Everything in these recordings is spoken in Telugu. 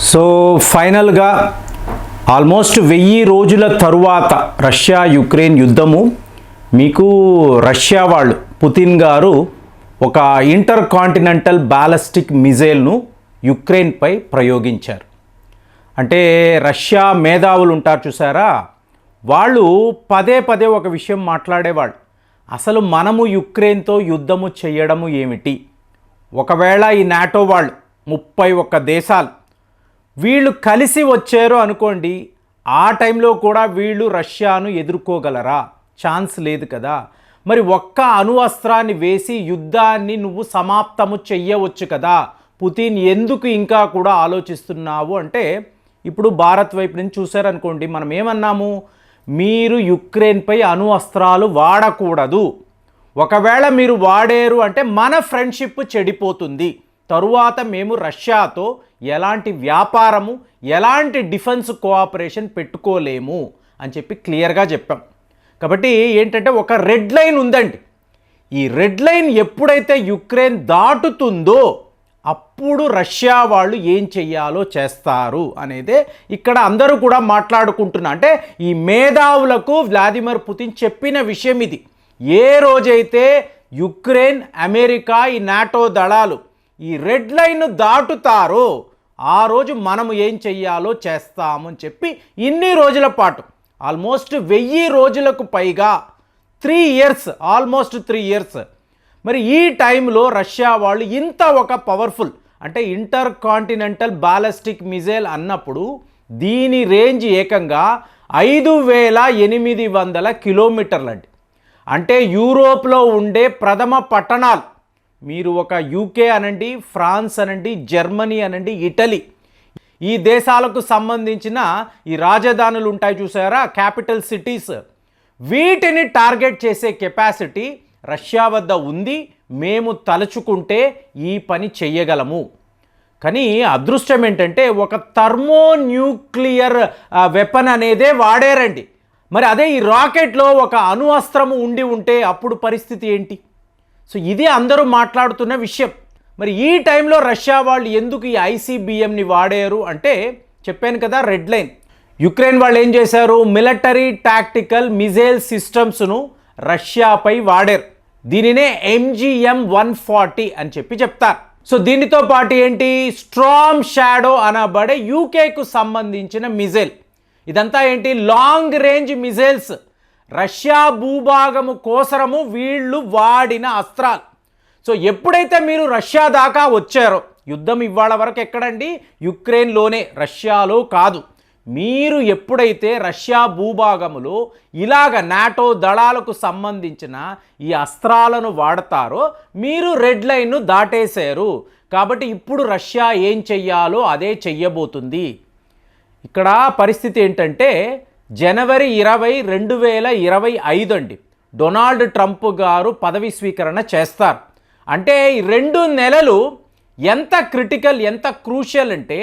సో ఫైనల్గా ఆల్మోస్ట్ వెయ్యి రోజుల తరువాత రష్యా యుక్రెయిన్ యుద్ధము. మీకు రష్యా వాళ్ళు పుతిన్ గారు ఒక ఇంటర్ కాంటినెంటల్ బ్యాలస్టిక్ మిజైల్ను యుక్రెయిన్పై ప్రయోగించారు. అంటే రష్యా మేధావులు ఉంటారు చూసారా? వాళ్ళు పదే పదే ఒక విషయం మాట్లాడేవాళ్ళు. అసలు మనము యుక్రెయిన్తో యుద్ధము చేయడము ఏమిటి? ఒకవేళ ఈ నాటో వాళ్ళు ముప్పై ఒక్క దేశాలు వీళ్ళు కలిసి వచ్చారు అనుకోండి ఆ టైంలో కూడా వీళ్ళు రష్యాను ఎదుర్కోగలరా? ఛాన్స్ లేదు కదా. మరి ఒక్క అణువస్త్రాన్ని వేసి యుద్ధాన్ని నువ్వు సమాప్తము చెయ్యవచ్చు కదా. పుతిన్ ఎందుకు ఇంకా కూడా ఆలోచిస్తున్నావు అంటే ఇప్పుడు భారత్ వైపు నుంచి చూశారనుకోండి మనం ఏమన్నాము? మీరు యుక్రెయిన్పై అణు అస్త్రాలు వాడకూడదు. ఒకవేళ మీరు వాడేరు అంటే మన ఫ్రెండ్షిప్ చెడిపోతుంది. తరువాత మేము రష్యాతో ఎలాంటి వ్యాపారము ఎలాంటి డిఫెన్స్ కోఆపరేషన్ పెట్టుకోలేము అని చెప్పి క్లియర్గా చెప్పాం. కాబట్టి ఏంటంటే ఒక రెడ్ లైన్ ఉందండి. ఈ రెడ్ లైన్ ఎప్పుడైతే యుక్రెయిన్ దాటుతుందో అప్పుడు రష్యా వాళ్ళు ఏం చెయ్యాలో చేస్తారు అనేదే ఇక్కడ అందరూ కూడా మాట్లాడుకుంటున్నా. అంటే ఈ మేధావులకు వ్లాదిమిర్ పుతిన్ చెప్పిన విషయం ఇది. ఏ రోజైతే యుక్రెయిన్ అమెరికా ఈ నాటో దళాలు ఈ రెడ్ లైన్ దాటుతారో ఆ రోజు మనము ఏం చెయ్యాలో చేస్తామని చెప్పి ఇన్ని రోజుల పాటు ఆల్మోస్ట్ వెయ్యి రోజులకు పైగా three years almost three years మరి ఈ టైంలో రష్యా వాళ్ళు ఇంత ఒక పవర్ఫుల్ అంటే ఇంటర్ కాంటినెంటల్ బాలస్టిక్ మిజైల్ అన్నప్పుడు దీని రేంజ్ ఏకంగా ఐదు వేల ఎనిమిది వందల కిలోమీటర్లండి. అంటే యూరోప్లో ఉండే ప్రథమ పట్టణాలు మీరు ఒక యూకే అనండి ఫ్రాన్స్ అనండి జర్మనీ అనండి ఇటలీ ఈ దేశాలకు సంబంధించిన ఈ రాజధానులు ఉంటాయి చూసారా? క్యాపిటల్ సిటీస్ వీటిని టార్గెట్ చేసే కెపాసిటీ రష్యా వద్ద ఉంది. మేము తలుచుకుంటే ఈ పని చెయ్యగలము. కానీ అదృష్టం ఏంటంటే ఒక థర్మో న్యూక్లియర్ వెపన్ అనేదే వాడారండి. మరి అదే ఈ రాకెట్లో ఒక అణు అస్త్రము ఉండి ఉంటే అప్పుడు పరిస్థితి ఏంటి? సో ఇది అందరూ మాట్లాడుతున్న విషయం. మరి ఈ టైంలో రష్యా వాళ్ళు ఎందుకు ఈ ఐసీబీఎంని వాడారు అంటే చెప్పాను కదా రెడ్ లైన్. యుక్రెయిన్ వాళ్ళు ఏం చేశారు? మిలిటరీ టాక్టికల్ మిజైల్ సిస్టమ్స్ను రష్యాపై వాడారు. దీనినే ఎంజిఎం వన్ ఫార్టీ అని చెప్పి చెప్తారు. సో దీనితో పాటు ఏంటి? స్ట్రామ్ షాడో అనబడే యూకేకు సంబంధించిన మిజైల్. ఇదంతా ఏంటి? Long range missiles. రష్యా భూభాగము కోసరము వీళ్ళు వాడిన అస్త్రాలు. సో ఎప్పుడైతే మీరు రష్యా దాకా వచ్చారో యుద్ధం ఇవాళ వరకు ఎక్కడండి? యుక్రెయిన్లోనే రష్యాలో కాదు. మీరు ఎప్పుడైతే రష్యా భూభాగములో ఇలాగ నాటో దళాలకు సంబంధించిన ఈ అస్త్రాలను వాడతారో మీరు రెడ్ లైన్ను దాటేశారు. కాబట్టి ఇప్పుడు రష్యా ఏం చెయ్యాలో అదే చెయ్యబోతుంది. ఇక్కడ పరిస్థితి ఏంటంటే జనవరి ఇరవై రెండు వేల ఇరవై ఐదు అండి డొనాల్డ్ ట్రంప్ గారు పదవి స్వీకరణ చేస్తారు. అంటే ఈ రెండు నెలలు ఎంత క్రిటికల్ ఎంత క్రూషియల్ అంటే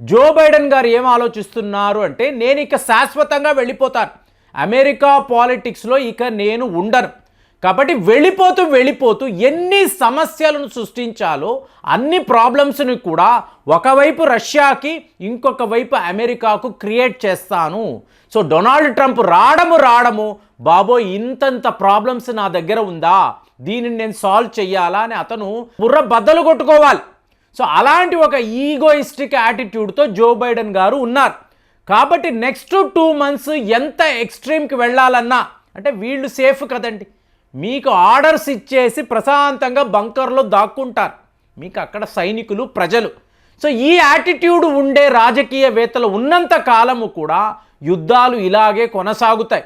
జో బైడెన్ గారు ఏం ఆలోచిస్తున్నారు అంటే నేను ఇక శాశ్వతంగా వెళ్ళిపోతాను. అమెరికా పాలిటిక్స్లో ఇక నేను ఉండను. కాబట్టి వెళ్ళిపోతూ వెళ్ళిపోతూ ఎన్ని సమస్యలను సృష్టించాలో అన్ని ప్రాబ్లమ్స్ని కూడా ఒకవైపు రష్యాకి ఇంకొక వైపు అమెరికాకు క్రియేట్ చేస్తాను. సో డొనాల్డ్ ట్రంప్ రావడము రావడము బాబోయ్ ఇంతంత ప్రాబ్లమ్స్ నా దగ్గర ఉందా? దీనిని నేను సాల్వ్ చెయ్యాలా? అని అతను బుర్ర బద్దలు కొట్టుకోవాలి. సో అలాంటి ఒక ఈగోయిస్టిక్ యాటిట్యూడ్తో జో బైడెన్ గారు ఉన్నారు. కాబట్టి నెక్స్ట్ టూ మంత్స్ ఎంత ఎక్స్ట్రీమ్కి వెళ్ళాలన్నా అంటే వీళ్ళు సేఫ్ కదండి. మీకు ఆర్డర్స్ ఇచ్చేసి ప్రశాంతంగా బంకర్లో దాక్కుంటారు. మీకు అక్కడ సైనికులు ప్రజలు. సో ఈ యాటిట్యూడ్ ఉండే రాజకీయవేత్తలు ఉన్నంత కాలము కూడా యుద్ధాలు ఇలాగే కొనసాగుతాయి.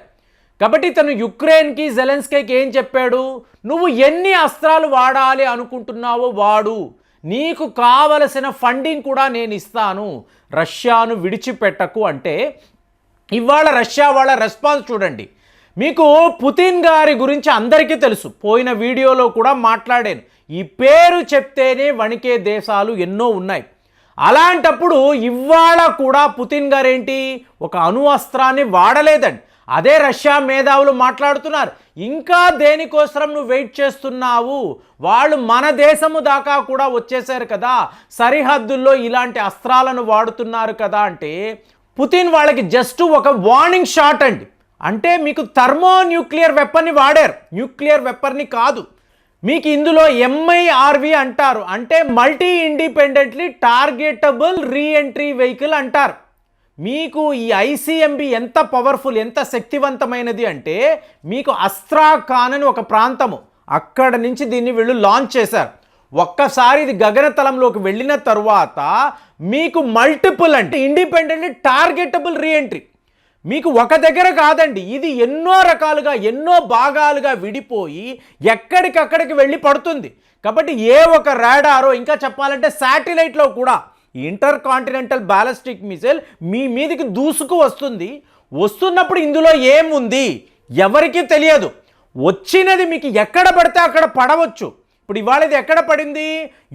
కాబట్టి తను యుక్రెయిన్కి జెలెన్స్కీకి ఏం చెప్పాడు? నువ్వు ఎన్ని అస్త్రాలు వాడాలి అనుకుంటున్నావో వాడు. నీకు కావలసిన ఫండింగ్ కూడా నేను ఇస్తాను. రష్యాను విడిచిపెట్టకు. అంటే ఇవాళ రష్యా వాళ్ళ రెస్పాన్స్ చూడండి. మీకు పుతిన్ గారి గురించి అందరికీ తెలుసు. పోయిన వీడియోలో కూడా మాట్లాడాను. ఈ పేరు చెప్తేనే వణికే దేశాలు ఎన్నో ఉన్నాయి. అలాంటప్పుడు ఇవాళ కూడా పుతిన్ గారేంటి? ఒక అణు అస్త్రాన్ని వాడలేదండి. అదే రష్యా మేధావులు మాట్లాడుతున్నారు. ఇంకా దేనికోసరం నువ్వు వెయిట్ చేస్తున్నావు? వాళ్ళు మన దేశము దాకా కూడా వచ్చేసారు కదా. సరిహద్దుల్లో ఇలాంటి అస్త్రాలను వాడుతున్నారు కదా అంటే పుతిన్ వాళ్ళకి జస్ట్ ఒక వార్నింగ్ షాట్ అండి. అంటే మీకు థర్మో న్యూక్లియర్ వెపన్ని వాడారు. న్యూక్లియర్ వెపన్ని కాదు. మీకు ఇందులో ఎంఐఆర్వి అంటారు. అంటే multi independently targetable reentry vehicle అంటారు. మీకు ఈ ఐసీఎంబి ఎంత పవర్ఫుల్ ఎంత శక్తివంతమైనది అంటే మీకు అస్త్రాఖాన్ అని ఒక ప్రాంతము. అక్కడ నుంచి దీన్ని వీళ్ళు లాంచ్ చేశారు. ఒక్కసారి ఇది గగనతలంలోకి వెళ్ళిన తరువాత మీకు మల్టిపుల్ అంటే ఇండిపెండెంట్లీ టార్గెటబుల్ రీఎంట్రీ. మీకు ఒక దగ్గర కాదండి. ఇది ఎన్నో రకాలుగా ఎన్నో భాగాలుగా విడిపోయి ఎక్కడికక్కడికి వెళ్ళి పడుతుంది. కాబట్టి ఏ ఒక రాడారో ఇంకా చెప్పాలంటే శాటిలైట్లో కూడా ఇంటర్ కాంటినెంటల్ బ్యాలిస్టిక్ మిసైల్ మీ మీదకి దూసుకు వస్తుంది. వస్తున్నప్పుడు ఇందులో ఏముంది? ఎవరికీ తెలియదు. వచ్చినది మీకు ఎక్కడ పడితే అక్కడ పడవచ్చు. ఇప్పుడు ఇవాళ ఇది ఎక్కడ పడింది?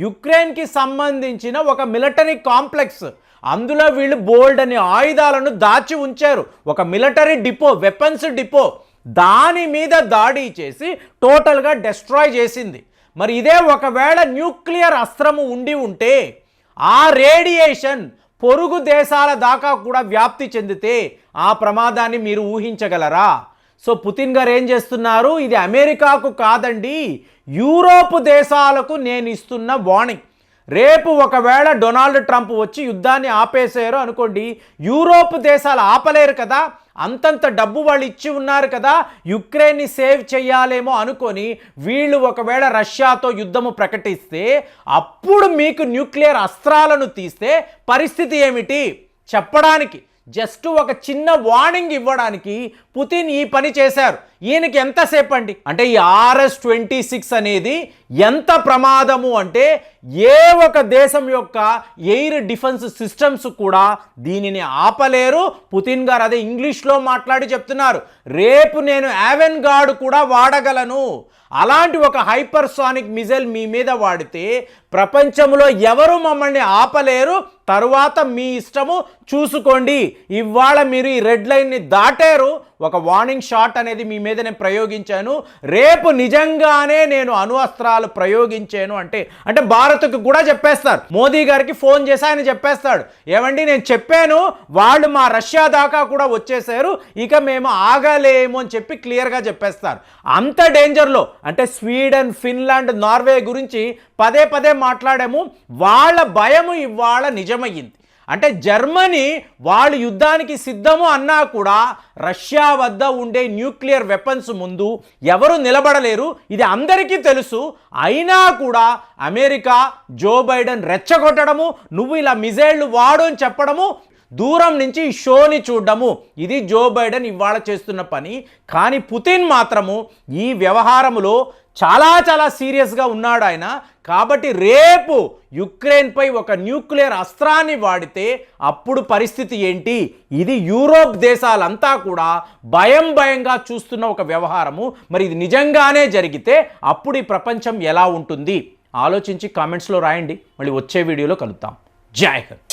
యుక్రెయిన్కి సంబంధించిన ఒక మిలిటరీ కాంప్లెక్స్. అందులో వీళ్ళు బోల్డ్ అనే ఆయుధాలను దాచి ఉంచారు. ఒక మిలిటరీ డిపో వెపన్స్ డిపో దాని మీద దాడి చేసి టోటల్గా డెస్ట్రాయ్ చేసింది. మరి ఇదే ఒకవేళ న్యూక్లియర్ అస్త్రము ఉండి ఉంటే ఆ రేడియేషన్ పొరుగు దేశాల దాకా కూడా వ్యాప్తి చెందితే ఆ ప్రమాదాన్ని మీరు ఊహించగలరా? సో పుతిన్ గారు ఏం చేస్తున్నారు? ఇది అమెరికాకు కాదండి యూరోప్ దేశాలకు నేను ఇస్తున్న వార్నింగ్. రేపు ఒకవేళ డొనాల్డ్ ట్రంప్ వచ్చి యుద్ధాన్ని ఆపేసారు అనుకోండి యూరోప్ దేశాలు ఆపలేరు కదా అంతంత డబ్బు వాళ్ళు ఇచ్చి ఉన్నారు కదా యుక్రెయిన్ని సేవ్ చేయాలేమో అనుకొని వీళ్ళు ఒకవేళ రష్యాతో యుద్ధము ప్రకటిస్తే అప్పుడు మీకు న్యూక్లియర్ అస్త్రాలను తీస్తే పరిస్థితి ఏమిటి? చెప్పడానికి జస్ట్ ఒక చిన్న వార్నింగ్ ఇవ్వడానికి పుతిన్ ఈ పని చేశారు. ఈయనకి ఎంతసేపు అండి అంటే ఈ ఆర్ఎస్ ట్వంటీ సిక్స్ అనేది ఎంత ప్రమాదము అంటే ఏ ఒక దేశం యొక్క ఎయిర్ డిఫెన్స్ సిస్టమ్స్ కూడా దీనిని ఆపలేరు. పుతిన్ గారు అదే ఇంగ్లీష్లో మాట్లాడి చెప్తున్నారు. రేపు నేను యావెన్ గార్డ్ కూడా వాడగలను. అలాంటి ఒక హైపర్సానిక్ మిజైల్ మీ మీద వాడితే ప్రపంచంలో ఎవరు మమ్మల్ని ఆపలేరు. తరువాత మీ ఇష్టము చూసుకోండి. ఇవాళ మీరు ఈ రెడ్ లైన్ని దాటారు. ఒక వార్నింగ్ షాట్ అనేది మీ మీద నేను ప్రయోగించాను. రేపు నిజంగానే నేను అణువస్త్రాలు ప్రయోగించాను అంటే అంటే భారత్కు కూడా చెప్పేస్తారు. మోదీ గారికి ఫోన్ చేసి ఆయన చెప్పేస్తాడు. ఏమండి నేను చెప్పాను వాళ్ళు మా రష్యా దాకా కూడా వచ్చేసారు ఇక మేము ఆగలేము అని చెప్పి క్లియర్గా చెప్పేస్తారు. అంత డేంజర్లో అంటే స్వీడన్ ఫిన్లాండ్ నార్వే గురించి పదే పదే మాట్లాడాము. వాళ్ళ భయము ఇవాళ నిజమయ్యింది. అంటే జర్మనీ వాళ్ళు యుద్ధానికి సిద్ధము అన్నా కూడా రష్యా వద్ద ఉండే న్యూక్లియర్ వెపన్స్ ముందు ఎవరు నిలబడలేరు. ఇది అందరికీ తెలుసు. అయినా కూడా అమెరికా జో బైడెన్ రెచ్చగొట్టడము నువ్వు ఇలా మిజైళ్ళు వాడు అని చెప్పడము దూరం నుంచి ఈ షోని చూడడము. ఇది జో బైడెన్ ఇవాళ చేస్తున్న పని. కానీ పుతిన్ మాత్రము ఈ వ్యవహారములో చాలా చాలా సీరియస్గా ఉన్నాడు ఆయన. కాబట్టి రేపు యుక్రెయిన్పై ఒక న్యూక్లియర్ అస్త్రాన్ని వాడితే అప్పుడు పరిస్థితి ఏంటి? ఇది యూరోప్ దేశాలంతా కూడా భయం భయంగా చూస్తున్న ఒక వ్యవహారము. మరి ఇది నిజంగానే జరిగితే అప్పుడు ఈ ప్రపంచం ఎలా ఉంటుంది? ఆలోచించి కామెంట్స్లో రాయండి. మళ్ళీ వచ్చే వీడియోలో కలుద్దాం. జై హింద్.